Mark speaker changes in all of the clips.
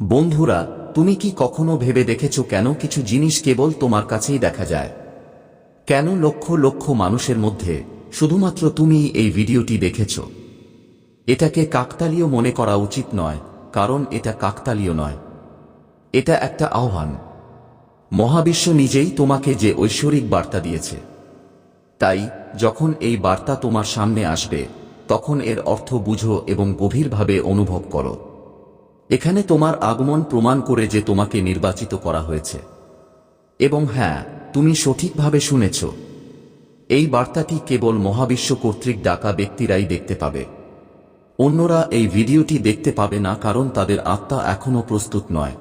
Speaker 1: বন্ধুরা, তুমি কি কখনো ভেবে দেখেছ কেন কিছু জিনিস কেবল তোমার কাছেই দেখা যায়? কেন লক্ষ লক্ষ মানুষের মধ্যে শুধুমাত্র তুমি এই ভিডিওটি দেখেছ? এটাকে কাকতালীয় মনে করা উচিত নয়, কারণ এটা কাকতালীয় নয়। এটা একটা আহ্বান। মহাবিশ্ব নিজেই তোমাকে যে ঐশ্বরিক বার্তা দিয়েছে। তাই, যখন এই বার্তা তোমার সামনে আসবে, তখন এর অর্থ বুঝো এবং গভীরভাবে অনুভব করো। এখানে তোমার আগমন প্রমাণ করে যে তোমাকে নির্বাচিত করা হয়েছে। এবং হ্যাঁ তুমি সঠিকভাবে শুনেছ। এই বার্তাটি কেবল মহাবিশ্ব কর্তৃক ডাকা ব্যক্তিরাই দেখতে পাবে। অন্যরা এই ভিডিওটি দেখতে পাবে না কারণ তাদের আত্মা এখনও প্রস্তুত নয়।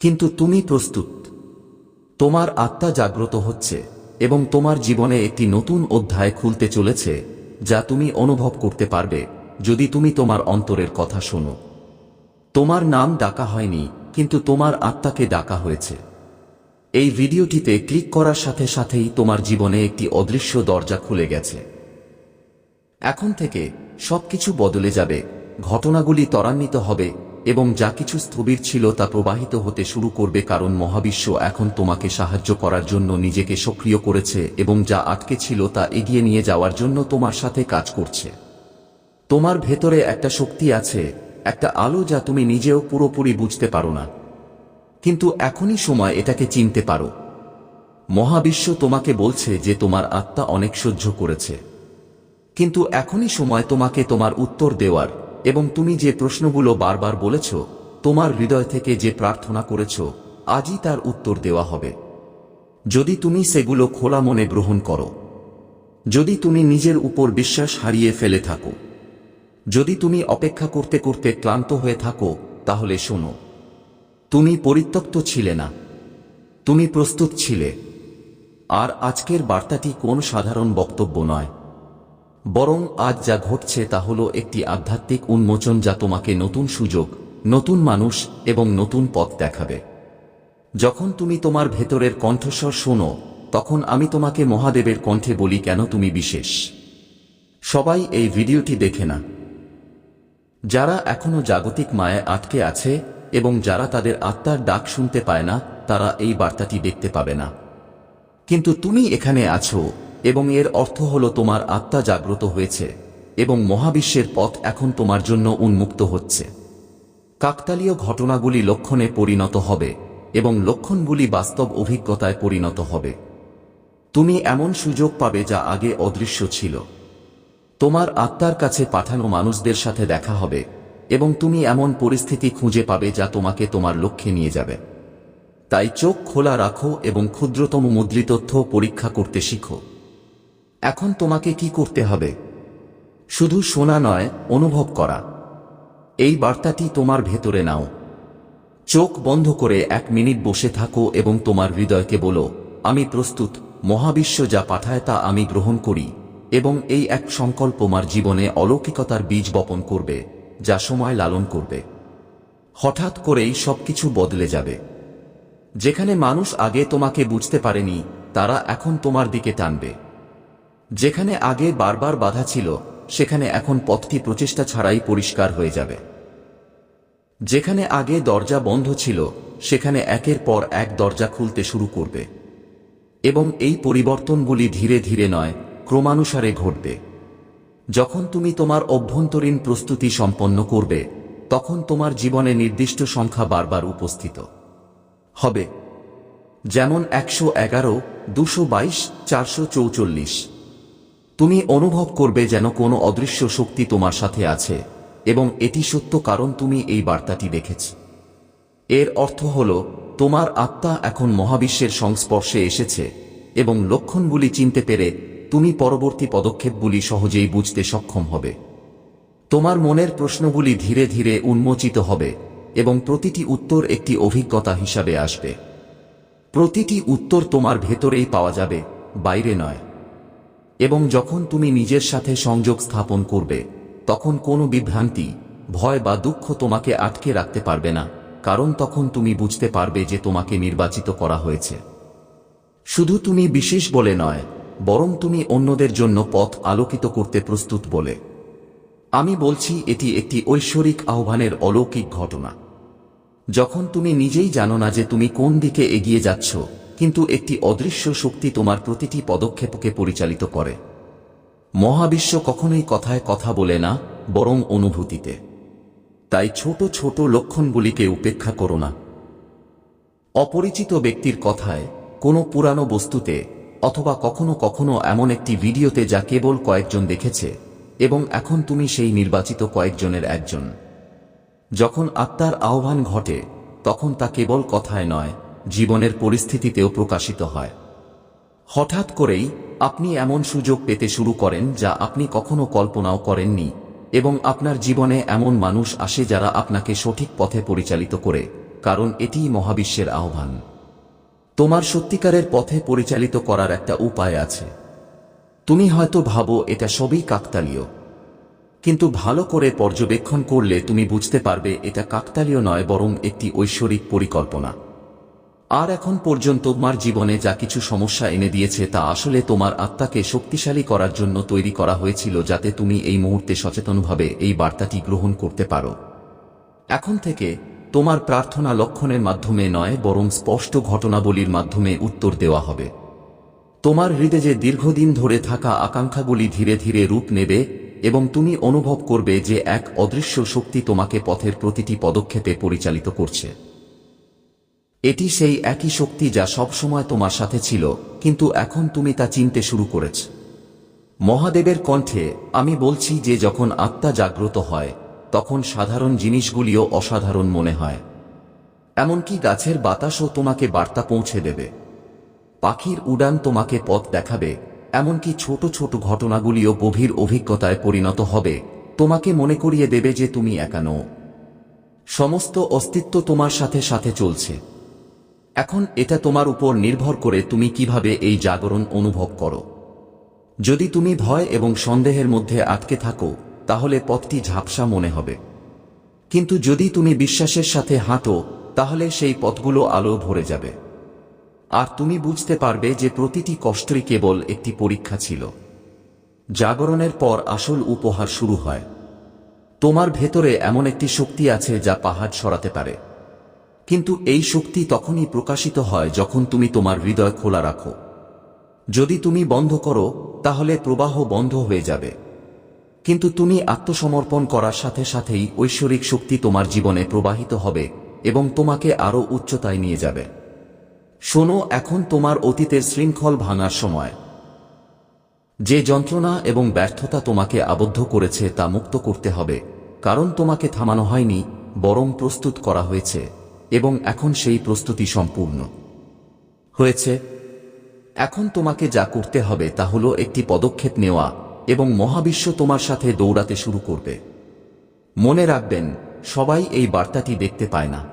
Speaker 1: কিন্তু তুমি প্রস্তুত। তোমার আত্মা জাগ্রত হচ্ছে এবং তোমার জীবনে একটি নতুন অধ্যায় খুলতে চলেছে, যা তুমি অনুভব করতে পারবে, যদি তুমি তোমার অন্তরের কথা শোনো। তোমার নাম ডাকা হয়নি, কিন্তু তোমার আত্মাকে ডাকা হয়েছে। এই ভিডিওটিতে ক্লিক করার সাথে সাথেই তোমার জীবনে একটি অদৃশ্য দরজা খুলে গেছে। এখন থেকে সবকিছু বদলে যাবে, ঘটনাগুলি ত্বরান্বিত হবে, এবং যা কিছু স্থবির ছিল তা প্রবাহিত হতে শুরু করবে কারণ মহাবিশ্ব এখন তোমাকে সাহায্য করার জন্য নিজেকে সক্রিয় করেছে এবং যা আটকে ছিল তা এগিয়ে নিয়ে যাওয়ার জন্য তোমার সাথে কাজ করছে। তোমার ভেতরে একটা শক্তি আছে একটা আলো যা তুমি নিজেও পুরোপুরি বুঝতে পারো না। কিন্তু এখনই সময় এটাকে চিনতে পারো। মহাবিশ্ব তোমাকে বলছে যে তোমার আত্মা অনেক সহ্য করেছে। কিন্তু এখনই সময় তোমাকে তোমার উত্তর দেওয়ার, এবং তুমি যে প্রশ্নগুলো বারবার বলেছ, তোমার হৃদয় থেকে যে প্রার্থনা করেছ, আজই তার উত্তর দেওয়া হবে। যদি তুমি সেগুলো খোলা মনে গ্রহণ করো। যদি তুমি নিজের উপর বিশ্বাস হারিয়ে ফেলে থাকো। যদি তুমি অপেক্ষা করতে করতে ক্লান্ত হয়ে থাকো, তাহলে শোনো। তুমি পরিত্যক্ত ছিলে না। তুমি প্রস্তুত ছিলে। আর আজকের বার্তাটি কোন সাধারণ বক্তব্য নয়। বরং আজ যা ঘটছে তা হল একটি আধ্যাত্মিক উন্মোচন যা তোমাকে নতুন সুযোগ, নতুন মানুষ এবং নতুন পথ দেখাবে। যখন তুমি তোমার ভেতরের কণ্ঠস্বর শোনো, তখন আমি তোমাকে মহাদেবের কণ্ঠে বলি কেন তুমি বিশেষ। সবাই এই ভিডিওটি দেখে না। যারা এখনও জাগতিক মায়ে আটকে আছে এবং যারা তাদের আত্মার ডাক শুনতে পায় না, তারা এই বার্তাটি দেখতে পাবে না। কিন্তু তুমি এখানে আছো এবং এর অর্থ হল তোমার আত্মা জাগ্রত হয়েছে এবং মহাবিশ্বের পথ এখন তোমার জন্য উন্মুক্ত হচ্ছে। কাকতালীয় ঘটনাগুলি লক্ষণে পরিণত হবে এবং লক্ষণগুলি বাস্তব অভিজ্ঞতায় পরিণত হবে। তুমি এমন সুযোগ পাবে যা আগে অদৃশ্য ছিল। তোমার আত্মার কাছে পাঠানো মানুষদের সাথে দেখা হবে, এবং তুমি এমন পরিস্থিতি খুঁজে পাবে যা তোমাকে তোমার লক্ষ্যে নিয়ে যাবে। তাই চোখ খোলা রাখো এবং ক্ষুদ্রতম মুদ্রিত তথ্য পরীক্ষা করতে শিখো। এখন তোমাকে কি করতে হবে? শুধু শোনা নয়, অনুভব করা। এই বার্তাটি তোমার ভেতরে নাও। চোখ বন্ধ করে এক মিনিট বসে থাকো এবং তোমার হৃদয়কে বলো, আমি প্রস্তুত, মহাবিশ্ব যা পাঠায় তা আমি গ্রহণ করি। এবং এই এক সংকল্প আমার জীবনে অলৌকিকতার বীজ বপন করবে, যা সময় লালন করবে। হঠাৎ করেই সবকিছু বদলে যাবে। যেখানে মানুষ আগে তোমাকে বুঝতে পারেনি, তারা এখন তোমার দিকে টানবে। যেখানে আগে বারবার বাধা ছিল, সেখানে এখন পথটি প্রচেষ্টা ছাড়াই পরিষ্কার হয়ে যাবে। যেখানে আগে দরজা বন্ধ ছিল, সেখানে একের পর এক দরজা খুলতে শুরু করবে। এবং এই পরিবর্তনগুলি ধীরে ধীরে নয় ক্রমানুসারে ঘটবে। যখন তুমি তোমার অভ্যন্তরীণ প্রস্তুতি সম্পন্ন করবে, তখন তোমার জীবনে নির্দিষ্ট সংখ্যা বারবার উপস্থিত হবে। যেমন একশো এগারো, দুশো বাইশ, চারশো চৌচল্লিশ। তুমি অনুভব করবে যেন কোনো অদৃশ্য শক্তি তোমার সাথে আছে, এবং এটি সত্য কারণ তুমি এই বার্তাটি দেখেছ। এর অর্থ হল, তোমার আত্মা এখন মহাবিশ্বের সংস্পর্শে এসেছে, এবং লক্ষণগুলি চিনতে পেরে তুমি পরবর্তী পদক্ষেপগুলি সহজেই বুঝতে সক্ষম হবে। তোমার মনের প্রশ্নগুলি ধীরে ধীরে উন্মোচিত হবে এবং প্রতিটি উত্তর একটি অভিজ্ঞতা হিসাবে আসবে। প্রতিটি উত্তর তোমার ভেতরেই পাওয়া যাবে, বাইরে নয়। এবং যখন তুমি নিজের সাথে সংযোগ স্থাপন করবে, তখন কোনো বিভ্রান্তি, ভয় বা দুঃখ তোমাকে আটকে রাখতে পারবে না, কারণ তখন তুমি বুঝতে পারবে যে তোমাকে নির্বাচিত করা হয়েছে। শুধু তুমি বিশেষ বলে নয় বরং তুমি অন্যদের জন্য পথ আলোকিত করতে প্রস্তুত বলে। আমি বলছি, এটি একটি ঐশ্বরিক আহ্বানের অলৌকিক ঘটনা। যখন তুমি নিজেই জানো না যে তুমি কোন দিকে এগিয়ে যাচ্ছ, কিন্তু একটি অদৃশ্য শক্তি তোমার প্রতিটি পদক্ষেপকে পরিচালিত করে। মহাবিশ্ব কখনোই কথায় কথা বলে না, বরং অনুভূতিতে। তাই ছোট ছোট লক্ষণগুলিকে উপেক্ষা করো না। অপরিচিত ব্যক্তির কথায়, কোনো পুরানো বস্তুতে অথবা কখনো কখনো এমন একটি ভিডিওতে যা কেবল কয়েকজন দেখেছে, এবং এখন তুমি সেই নির্বাচিত কয়েকজনের একজন। যখন আত্মার আহ্বান ঘটে, তখন তা কেবল কথায় নয়, জীবনের পরিস্থিতিতেও প্রকাশিত হয়। হঠাৎ করেই আপনি এমন সুযোগ পেতে শুরু করেন যা আপনি কখনো কল্পনাও করেননি, এবং আপনার জীবনে এমন মানুষ আসে যারা আপনাকে সঠিক পথে পরিচালিত করে, কারণ এটিই মহাবিশ্বের আহ্বান। তোমার সত্যিকারের পথে পরিচালিত করার একটা উপায় আছে। তুমি হয়তো ভাবো, এটা সবই কাকতালীয়। কিন্তু ভালো করে পর্যবেক্ষণ করলে তুমি বুঝতে পারবে, এটা কাকতালীয় নয়, বরং একটি ঐশ্বরিক পরিকল্পনা। আর এখন পর্যন্ত তোমার জীবনে যা কিছু সমস্যা এনে দিয়েছে, তা আসলে তোমার আত্মাকে শক্তিশালী করার জন্য তৈরি করা হয়েছিল, যাতে তুমি এই মুহূর্তে সচেতনভাবে এই বার্তাটি গ্রহণ করতে পারো। এখন থেকে তোমার প্রার্থনা লক্ষণের মাধ্যমে নয়, বরং স্পষ্ট ঘটনাবলীর মাধ্যমে উত্তর দেওয়া হবে। তোমার হৃদয়ে দীর্ঘদিন ধরে থাকা আকাঙ্ক্ষাগুলি ধীরে ধীরে রূপ নেবে, এবং তুমি অনুভব করবে যে এক অদৃশ্য শক্তি তোমাকে পথের প্রতিটি পদক্ষেপে পরিচালিত করছে। এটি সেই একই শক্তি যা সবসময় তোমার সাথে ছিল, কিন্তু এখন তুমি তা চিনতে শুরু করেছ। মহাদেবের কণ্ঠে, আমি বলছি যে যখন আত্মা জাগ্রত হয় তখন সাধারণ জিনিসগুলিও অসাধারণ মনে হয়। এমনকি গাছের বাতাসও তোমাকে বার্তা পৌঁছে দেবে। পাখির উড়ান তোমাকে পথ দেখাবে, এমনকি ছোট ছোট ঘটনাগুলিও গভীর অভিজ্ঞতায় পরিণত হবে। তোমাকে মনে করিয়ে দেবে যে তুমি একা নও। সমস্ত অস্তিত্ব তোমার সাথে সাথে চলছে। এখন এটা তোমার উপর নির্ভর করে তুমি কীভাবে এই জাগরণ অনুভব করো। যদি তুমি ভয় এবং সন্দেহের মধ্যে আটকে থাকো তাহলে পথটি ঝাপসা মনে হবে। কিন্তু যদি তুমি বিশ্বাসের সাথে হাঁটো, তাহলে সেই পথগুলো আলো ভরে যাবে। আর তুমি বুঝতে পারবে যে প্রতিটি কষ্টই কেবল একটি পরীক্ষা ছিল। জাগরণের পর আসল উপহার শুরু হয়। তোমার ভেতরে এমন একটি শক্তি আছে যা পাহাড় সরাতে পারে। কিন্তু এই শক্তি তখনই প্রকাশিত হয় যখন তুমি তোমার হৃদয় খোলা রাখো। যদি তুমি বন্ধ করো, তাহলে প্রবাহ বন্ধ হয়ে যাবে। কিন্তু তুমি আত্মসমর্পণ করার সাথে সাথেই ঐশ্বরিক শক্তি তোমার জীবনে প্রবাহিত হবে এবং তোমাকে আরও উচ্চতায় নিয়ে যাবে। শোনো, এখন তোমার অতীতের শৃঙ্খল ভাঙার সময়। যে যন্ত্রণা এবং ব্যর্থতা তোমাকে আবদ্ধ করেছে তা মুক্ত করতে হবে, কারণ তোমাকে থামানো হয়নি, বরং প্রস্তুত করা হয়েছে, এবং এখন সেই প্রস্তুতি সম্পূর্ণ। হয়েছে। এখন তোমাকে যা করতে হবে তা হল একটি পদক্ষেপ নেওয়া এবং মহাবিশ্ব তোমার সাথে দৌড়াতে শুরু করবে। মনে রাখবেন, সবাই এই বার্তাটি দেখতে পায় না।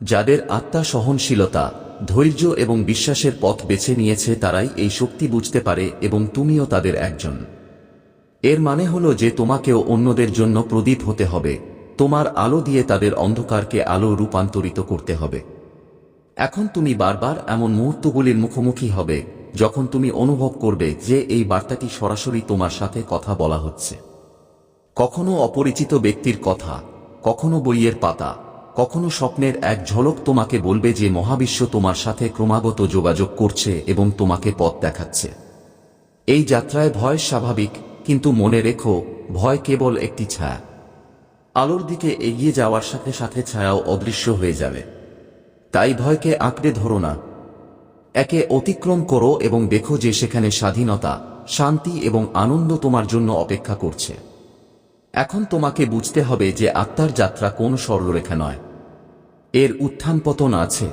Speaker 1: যাদের আত্মা সহনশীলতা, ধৈর্য এবং বিশ্বাসের পথ বেছে নিয়েছে তারাই এই শক্তি বুঝতে পারে এবং তুমিও তাদের একজন। এর মানে হল যে তোমাকেও অন্যদের জন্য প্রদীপ হতে হবে। তোমার আলো দিয়ে তাদের অন্ধকারকে আলো রূপান্তরিত করতে হবে। এখন তুমি বারবার এমন মুহূর্তগুলির মুখোমুখি হবে যখন তুমি অনুভব করবে যে এই বার্তাটি সরাসরি তোমার সাথে কথা বলা হচ্ছে। কখনো অপরিচিত ব্যক্তির কথা, কখনো বইয়ের পাতা, কখনো স্বপ্নের এক ঝলক তোমাকে বলবে যে মহাবিশ্ব তোমার সাথে ক্রমাগত যোগাযোগ করছে এবং তোমাকে পথ দেখাচ্ছে। এই যাত্রায় ভয় স্বাভাবিক, কিন্তু মনে রেখো, ভয় কেবল একটি ছায়া। আলোর দিকে এগিয়ে যাওয়ার সাথে সাথে ছায়াও অদৃশ্য হয়ে যাবে। তাই ভয়কে আঁকড়ে ধরো না। একে অতিক্রম করো এবং দেখো যে সেখানে স্বাধীনতা, শান্তি এবং আনন্দ তোমার জন্য অপেক্ষা করছে। এখন তোমাকে বুঝতে হবে যে আত্মার যাত্রা কোন সরলরেখা নয়। এর উত্থান পতন আছে।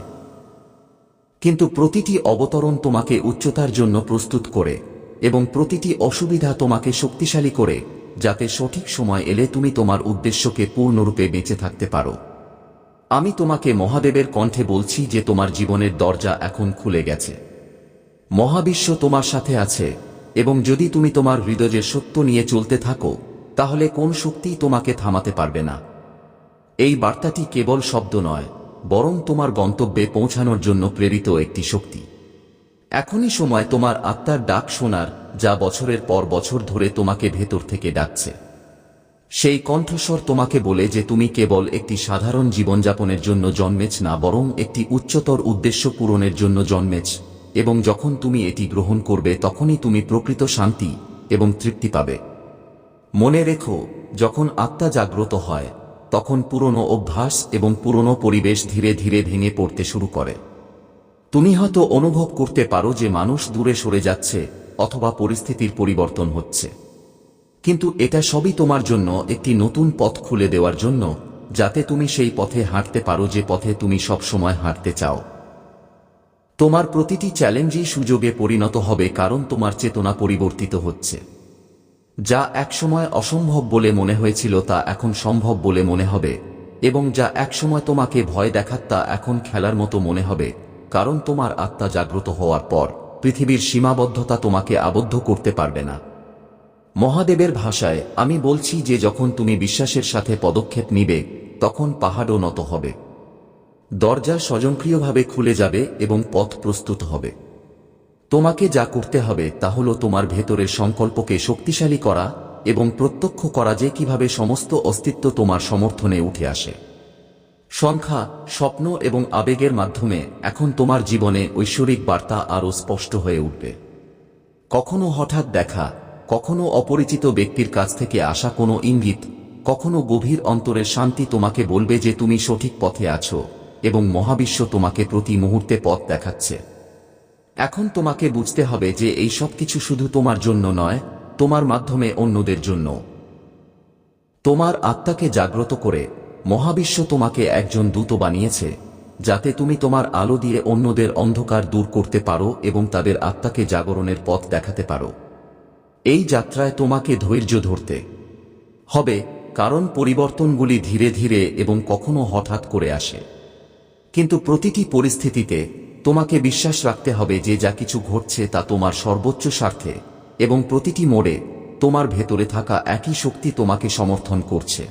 Speaker 1: কিন্তু প্রতিটি অবতরণ তোমাকে উচ্চতার জন্য প্রস্তুত করে এবং প্রতিটি অসুবিধা তোমাকে শক্তিশালী করে, যাতে সঠিক সময় এলে তুমি তোমার উদ্দেশ্যকে পূর্ণরূপে বেঁচে থাকতে পারো। আমি তোমাকে মহাদেবের কণ্ঠে বলছি যে তোমার জীবনের দরজা এখন খুলে গেছে। মহাবিশ্ব তোমার সাথে আছে, এবং যদি তুমি তোমার হৃদয়ের সত্য নিয়ে চলতে থাকো, তাহলে কোন শক্তিই তোমাকে থামাতে পারবে না। এই বার্তাটি কেবল শব্দ নয়, বরং তোমার গন্তব্যে পৌঁছানোর জন্য প্রেরিত একটি শক্তি। এখনই সময় তোমার আত্মার ডাক শোনার, যা বছরের পর বছর ধরে তোমাকে ভেতর থেকে ডাকছে। সেই কণ্ঠস্বর তোমাকে বলে যে তুমি কেবল একটি সাধারণ জীবনযাপনের জন্য জন্মেছ না, বরং একটি উচ্চতর উদ্দেশ্য পূরণের জন্য জন্মেছ, এবং যখন তুমি এটি গ্রহণ করবে তখনই তুমি প্রকৃত শান্তি এবং তৃপ্তি পাবে। মনে রেখো, যখন আত্মা জাগ্রত হয়, তখন পুরনো অভ্যাস এবং পুরনো পরিবেশ ধীরে ধীরে ভেঙে পড়তে শুরু করে। তুমি হয়তো অনুভব করতে পারো যে মানুষ দূরে সরে যাচ্ছে অথবা পরিস্থিতির পরিবর্তন হচ্ছে। কিন্তু এটা সবই তোমার জন্য একটি নতুন পথ খুলে দেওয়ার জন্য, যাতে তুমি সেই পথে হাঁটতে পারো যে পথে তুমি সবসময় হাঁটতে চাও। তোমার প্রতিটি চ্যালেঞ্জই সুযোগে পরিণত হবে কারণ তোমার চেতনা পরিবর্তিত হচ্ছে। যা একসময় অসম্ভব বলে মনে হয়েছিল তা এখন সম্ভব বলে মনে হবে, এবং যা একসময় তোমাকে ভয় দেখাত তা এখন খেলার মতো মনে হবে, কারণ তোমার আত্মা জাগ্রত হওয়ার পর পৃথিবীর সীমাবদ্ধতা তোমাকে আবদ্ধ করতে পারবে না। মহাদেবের ভাষায়, আমি বলছি যে যখন তুমি বিশ্বাসের সাথে পদক্ষেপ নিবে, তখন পাহাড়ও নত হবে। দরজা স্বয়ংক্রিয়ভাবে খুলে যাবে এবং পথ প্রস্তুত হবে। তোমাকে যা করতে হবে তা হল তোমার ভেতরের সংকল্পকে শক্তিশালী করা এবং প্রত্যক্ষ করা যে কীভাবে সমস্ত অস্তিত্ব তোমার সমর্থনে উঠে আসে। সংখ্যা, স্বপ্ন এবং আবেগের মাধ্যমে এখন তোমার জীবনে ঐশ্বরিক বার্তা আরও স্পষ্ট হয়ে উঠবে। কখনো হঠাৎ দেখা কখনো অপরিচিত ব্যক্তির কাছ থেকে আসা কোনো ইঙ্গিত, কখনো গভীর অন্তরের শান্তি তোমাকে বলবে যে তুমি সঠিক পথে আছো এবং মহাবিশ্ব তোমাকে প্রতি মুহূর্তে পথ দেখাচ্ছে। এখন তোমাকে বুঝতে হবে যে এই সব কিছু শুধু তোমার জন্য নয়, তোমার মাধ্যমে অন্যদের জন্য। তোমার আত্মাকে জাগ্রত করে, মহাবিশ্ব তোমাকে একজন দূত বানিয়েছে, যাতে তুমি তোমার আলো দিয়ে অন্যদের অন্ধকার দূর করতে পারো এবং তাদের আত্মাকে জাগরণের পথ দেখাতে পারো। এই যাত্রায় তোমাকে ধৈর্য ধরতে। হবে কারণ পরিবর্তনগুলি ধীরে ধীরে এবং কখনো হঠাৎ করে আসে। কিন্তু প্রতিটি পরিস্থিতিতে তোমাকে বিশ্বাস রাখতে হবে যে যা কিছু ঘটছে তা তোমার সর্বোচ্চ স্বার্থে এবং প্রতিটি মোড়ে তোমার ভেতরে থাকা একই শক্তি তোমাকে সমর্থন করছে।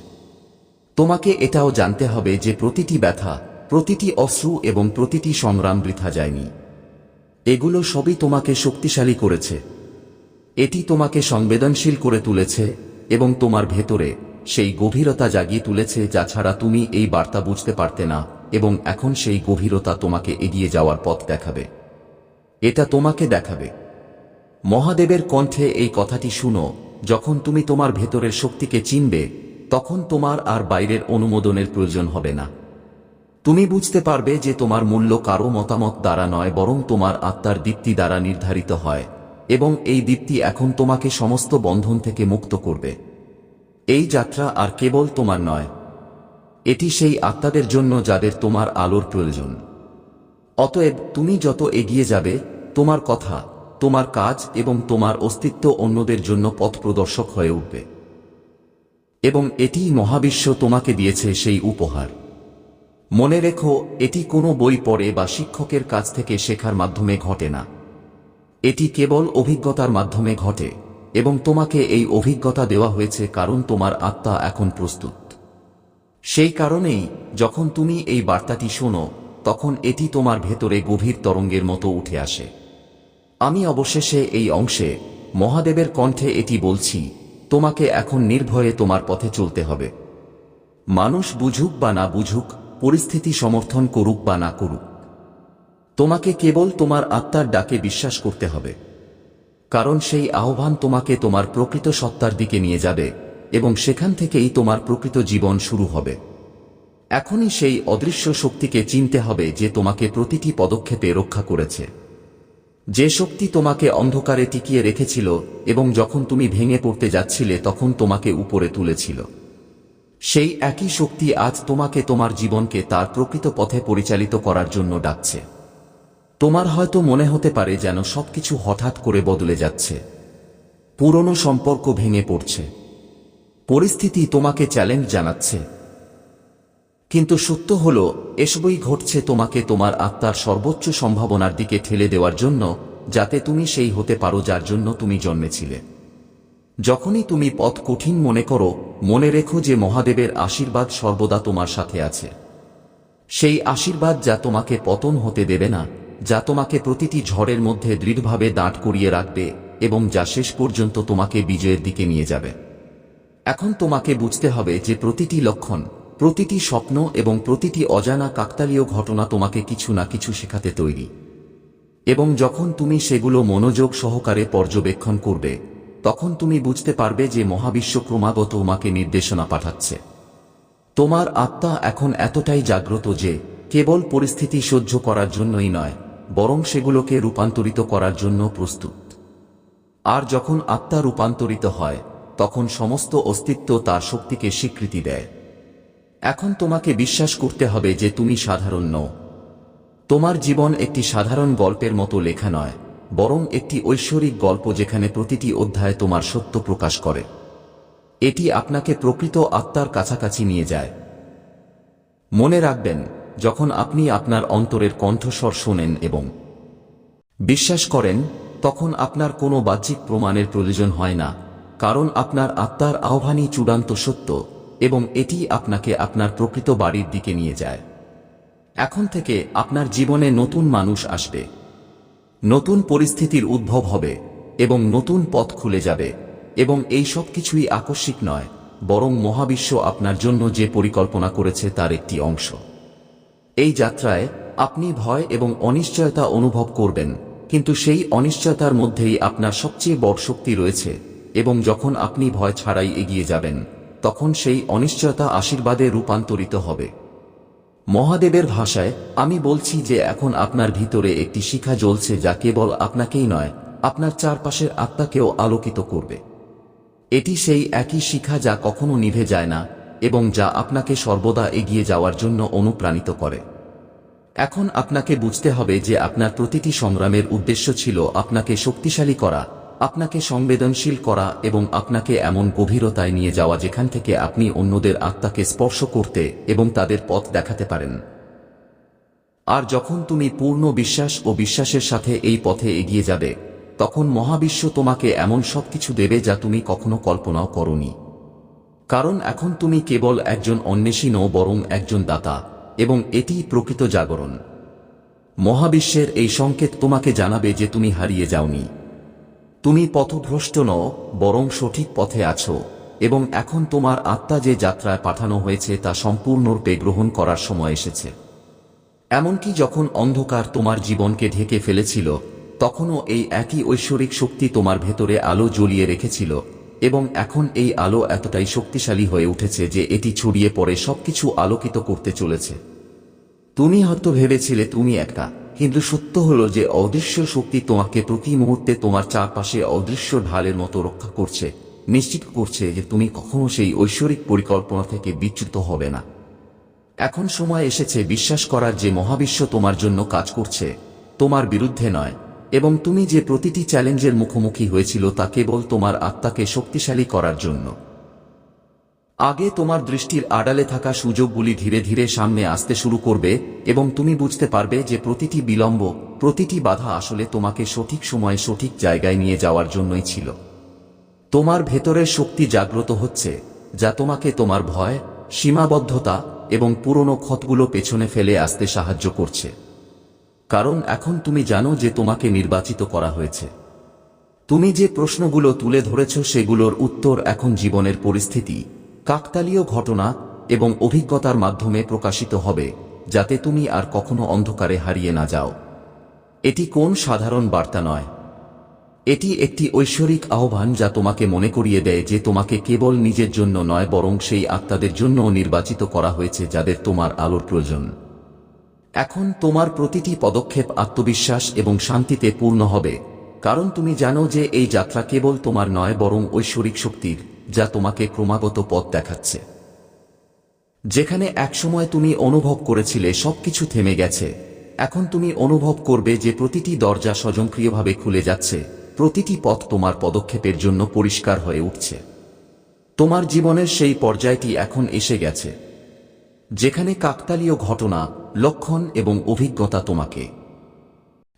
Speaker 1: তোমাকে এটাও জানতে হবে যে প্রতিটি ব্যথা, প্রতিটি অশ্রু এবং প্রতিটি সংগ্রাম বৃথা যায়নি। এগুলো সবই তোমাকে শক্তিশালী করেছে। এটি তোমাকে সংবেদনশীল করে তুলেছে এবং তোমার ভেতরে সেই গভীরতা জাগিয়ে তুলেছে যা ছাড়া তুমি এই বার্তা বুঝতে পারতে না এবং এখন সেই গভীরতা তোমাকে এগিয়ে যাওয়ার পথ দেখাবে। এটা তোমাকে দেখাবে। মহাদেবের কণ্ঠে এই কথাটি শুনো, যখন তুমি তোমার ভেতরের শক্তিকে চিনবে, তখন তোমার আর বাইরের অনুমোদনের প্রয়োজন হবে না। তুমি বুঝতে পারবে যে তোমার মূল্য কারও মতামত দ্বারা নয়, বরং তোমার আত্মার দীপ্তি দ্বারা নির্ধারিত হয়। এবং এই দীপ্তি এখন তোমাকে সমস্ত বন্ধন থেকে মুক্ত করবে। এই যাত্রা আর কেবল তোমার নয়। এটি সেই আত্মাদের জন্য যাদের তোমার আলোর প্রয়োজন। অতএব তুমি যত এগিয়ে যাবে, তোমার কথা, তোমার কাজ এবং তোমার অস্তিত্ব অন্যদের জন্য পথ প্রদর্শক হয়ে উঠবে। এবং এটি মহাবিশ্ব তোমাকে দিয়েছে সেই উপহার। মনে রেখো, এটি কোনো বই পড়ে বা শিক্ষকের কাছ থেকে শেখার মাধ্যমে ঘটে না। এটি কেবল অভিজ্ঞতার মাধ্যমে ঘটে, এবং তোমাকে এই অভিজ্ঞতা দেওয়া হয়েছে কারণ তোমার আত্মা এখন প্রস্তুত। সেই কারণেই, যখন তুমি এই বার্তাটি শোনো, তখন এটি তোমার ভেতরে গভীর তরঙ্গের মতো উঠে আসে। আমি অবশেষে এই অংশে, মহাদেবের কণ্ঠে এটি বলছি, তোমাকে এখন নির্ভয়ে তোমার পথে চলতে হবে। মানুষ বুঝুক বা না বুঝুক, পরিস্থিতি সমর্থন করুক বা না করুক তোমাকে কেবল তোমার আত্মার ডাকে বিশ্বাস করতে হবে। কারণ সেই আহ্বান তোমাকে তোমার প্রকৃত সত্তার দিকে নিয়ে যাবে এবং সেখান থেকেই তোমার প্রকৃত জীবন শুরু হবে। এখনই সেই অদৃশ্য শক্তিকে চিনতে হবে যে তোমাকে প্রতিটি পদক্ষেপে রক্ষা করেছে। যে শক্তি তোমাকে অন্ধকারে টিকিয়ে রেখেছিল এবং যখন তুমি ভেঙে পড়তে যাচ্ছিলে তখন তোমাকে উপরে তুলেছিল। সেই একই শক্তি আজ তোমাকে তোমার জীবনকে তার প্রকৃত পথে পরিচালিত করার জন্য ডাকছে। তোমার হয়তো মনে হতে পারে যেন সবকিছু হঠাৎ করে বদলে যাচ্ছে। পুরনো সম্পর্ক ভেঙে পড়ছে। পরিস্থিতি তোমাকে চ্যালেঞ্জ জানাচ্ছে। কিন্তু সত্য হল, এসবই ঘটছে তোমাকে তোমার আত্মার সর্বোচ্চ সম্ভাবনার দিকে ঠেলে দেওয়ার জন্য, যাতে তুমি সেই হতে পারো যার জন্য তুমি জন্মেছিলে। যখনই তুমি পথ কঠিন মনে করো, মনে রেখো যে মহাদেবের আশীর্বাদ সর্বদা তোমার সাথে আছে। সেই আশীর্বাদ যা তোমাকে পতন হতে দেবে না। যা তোমাকে প্রতিটি ঝড়ের মধ্যে দৃঢ়ভাবে দাঁড় করিয়ে রাখবে এবং যা শেষ পর্যন্ত তোমাকে বিজয়ের দিকে নিয়ে যাবে। এখন তোমাকে বুঝতে হবে যে প্রতিটি লক্ষণ, প্রতিটি স্বপ্ন এবং প্রতিটি অজানা কাকতালীয় ঘটনা তোমাকে কিছু না কিছু শেখাতে তৈরি। এবং যখন তুমি সেগুলো মনোযোগ সহকারে পর্যবেক্ষণ করবে, তখন তুমি বুঝতে পারবে যে মহাবিশ্ব ক্রমাগত তোমাকে নির্দেশনা পাঠাচ্ছে। তোমার আত্মা এখন এতটাই জাগ্রত যে, কেবল পরিস্থিতি সহ্য করার জন্যই নয় বরং সেগুলোকে রূপান্তরিত করার জন্য প্রস্তুত। আর যখন আত্মা রূপান্তরিত হয়, তখন সমস্ত অস্তিত্ব তার শক্তিকে স্বীকৃতি দেয়। এখন তোমাকে বিশ্বাস করতে হবে যে তুমি সাধারণ নও। তোমার জীবন একটি সাধারণ গল্পের মতো লেখা নয়, বরং একটি ঐশ্বরিক গল্প যেখানে প্রতিটি অধ্যায় তোমার সত্য প্রকাশ করে। এটি আপনাকে প্রকৃত আত্মার কাছাকাছি নিয়ে যায়। মনে রাখবেন যখন আপনি আপনার অন্তরের কণ্ঠস্বর শোনেন এবং বিশ্বাস করেন, তখন আপনার কোনো বাহ্যিক প্রমাণের প্রয়োজন হয় না, কারণ আপনার আত্মার আহ্বানই চূড়ান্ত সত্য এবং এটি আপনাকে আপনার প্রকৃত বাড়ির দিকে নিয়ে যায়। এখন থেকে আপনার জীবনে নতুন মানুষ আসবে। নতুন পরিস্থিতির উদ্ভব হবে এবং নতুন পথ খুলে যাবে এবং এই সব কিছুই আকস্মিক নয়, বরং মহাবিশ্ব আপনার জন্য যে পরিকল্পনা করেছে তার একটি অংশ। এই যাত্রায় আপনি ভয় এবং অনিশ্চয়তা অনুভব করবেন, কিন্তু সেই অনিশ্চয়তার মধ্যেই আপনার সবচেয়ে বড় শক্তি রয়েছে, এবং যখন আপনি ভয় ছাড়াই এগিয়ে যাবেন, তখন সেই অনিশ্চয়তা আশীর্বাদে রূপান্তরিত হবে। মহাদেবের ভাষায়, আমি বলছি যে এখন আপনার ভিতরে একটি শিখা জ্বলছে যা কেবল আপনাকেই নয়, আপনার চারপাশের আত্মাকেও আলোকিত করবে। এটি সেই একই শিখা যা কখনো নিভে যায় না এবং যা আপনাকে সর্বদা এগিয়ে যাওয়ার জন্য অনুপ্রাণিত করে। এখন আপনাকে বুঝতে হবে যে আপনার প্রতিটি সংগ্রামের উদ্দেশ্য ছিল আপনাকে শক্তিশালী করা, আপনাকে সংবেদনশীল করা এবং আপনাকে এমন গভীরতায় নিয়ে যাওয়া যেখান থেকে আপনি অন্যদের আত্মাকে স্পর্শ করতে এবং তাদের পথ দেখাতে পারেন। আর যখন তুমি পূর্ণ বিশ্বাস ও বিশ্বাসের সাথে এই পথে এগিয়ে যাবে, তখন মহাবিশ্ব তোমাকে এমন সবকিছু দেবে যা তুমি কখনো কল্পনাও করনি। কারণ এখন তুমি কেবল একজন অন্বেষী নও বরং একজন দাতা, এবং এটিই প্রকৃত জাগরণ। মহাবিশ্বের এই সংকেত তোমাকে জানাবে যে তুমি হারিয়ে যাওনি। তুমি পথভ্রষ্ট নও, বরং সঠিক পথে আছো, এবং এখন তোমার আত্মা যে যাত্রায় পাঠানো হয়েছে তা সম্পূর্ণরূপে গ্রহণ করার সময় এসেছে। এমনকি যখন অন্ধকার তোমার জীবনকে ঢেকে ফেলেছিল, তখনও এই একই ঐশ্বরিক শক্তি তোমার ভেতরে আলো জ্বলিয়ে রেখেছিল এবং এখন এই আলো এতটাই শক্তিশালী হয়ে উঠেছে যে এটি ছড়িয়ে পড়ে সবকিছু আলোকিত করতে চলেছে। তুমি হয়তো ভেবেছিলে, তুমি একা, কিন্তু সত্য হলো যে অদৃশ্য শক্তি তোমাকে প্রতি মুহূর্তে তোমার চারপাশে অদৃশ্য ঢালের মতো রক্ষা করছে, নিশ্চিত করছে যে তুমি কখনো সেই ঐশ্বরিক পরিকল্পনা থেকে বিচ্যুত হবে না। এখন সময় এসেছে বিশ্বাস করার যে মহাবিশ্ব তোমার জন্য কাজ করছে, তোমার বিরুদ্ধে নয়। এবং তুমি যে প্রতিটি চ্যালেঞ্জের মুখোমুখি হয়েছিল তা কেবল তোমার আত্মাকে শক্তিশালী করার জন্য। আগে তোমার দৃষ্টির আড়ালে থাকা সুযোগগুলি ধীরে ধীরে সামনে আসতে শুরু করবে এবং তুমি বুঝতে পারবে যে প্রতিটি বিলম্ব, প্রতিটি বাধা আসলে তোমাকে সঠিক সময়ে সঠিক জায়গায় নিয়ে যাওয়ার জন্যই ছিল। তোমার ভেতরের শক্তি জাগ্রত হচ্ছে, যা তোমাকে তোমার ভয়, সীমাবদ্ধতা এবং পুরনো ক্ষতগুলো পেছনে ফেলে আসতে সাহায্য করছে। কারণ এখন তুমি জানো যে তোমাকে নির্বাচিত করা হয়েছে। তুমি যে প্রশ্নগুলো তুলে ধরেছ সেগুলোর উত্তর এখন জীবনের পরিস্থিতি, কাকতালীয় ঘটনা এবং অভিজ্ঞতার মাধ্যমে প্রকাশিত হবে, যাতে তুমি আর কখনো অন্ধকারে হারিয়ে না যাও। এটি কোন সাধারণ বার্তা নয়? এটি একটি ঐশ্বরিক আহ্বান যা তোমাকে মনে করিয়ে দেয় যে তোমাকে কেবল নিজের জন্য নয়, বরং সেই আত্মাদের জন্য নির্বাচিত করা হয়েছে যাদের তোমার আলোর প্রয়োজন। এখন তোমার প্রতিটি পদক্ষেপ আত্মবিশ্বাস এবং শান্তিতে পূর্ণ হবে, কারণ তুমি জানো যে এই যাত্রা কেবল তোমার নয়, বরং ঐশ্বরিক শক্তির, যা তোমাকে ক্রমাগত পথ দেখাচ্ছে। যেখানে একসময় তুমি অনুভব করেছিলে সবকিছু থেমে গেছে, এখন তুমি অনুভব করবে যে প্রতিটি দরজা স্বজনক্রিয়ভাবে খুলে যাচ্ছে, প্রতিটি পথ তোমার পদক্ষেপের জন্য পরিষ্কার হয়ে উঠছে। তোমার জীবনের সেই পর্যায়টি এখন এসে গেছে, যেখানে কাকতালীয় ঘটনা লক্ষণ এবং অভিজ্ঞতা তোমাকে।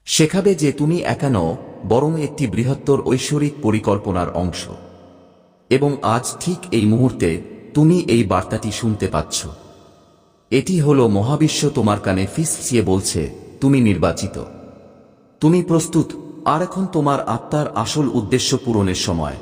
Speaker 1: শেখাবে যে তুমি একা নও, বরং একটি বৃহত্তর ঐশ্বরিক পরিকল্পনার অংশ। এবং আজ ঠিক এই মুহূর্তে তুমি এই বার্তাটি শুনতে পাচ্ছ। এটি হল মহাবিশ্ব তোমার কানে ফিসফিসিয়ে বলছে, তুমি নির্বাচিত। তুমি প্রস্তুত, আর এখন তোমার আত্মার আসল উদ্দেশ্য পূরণের সময়।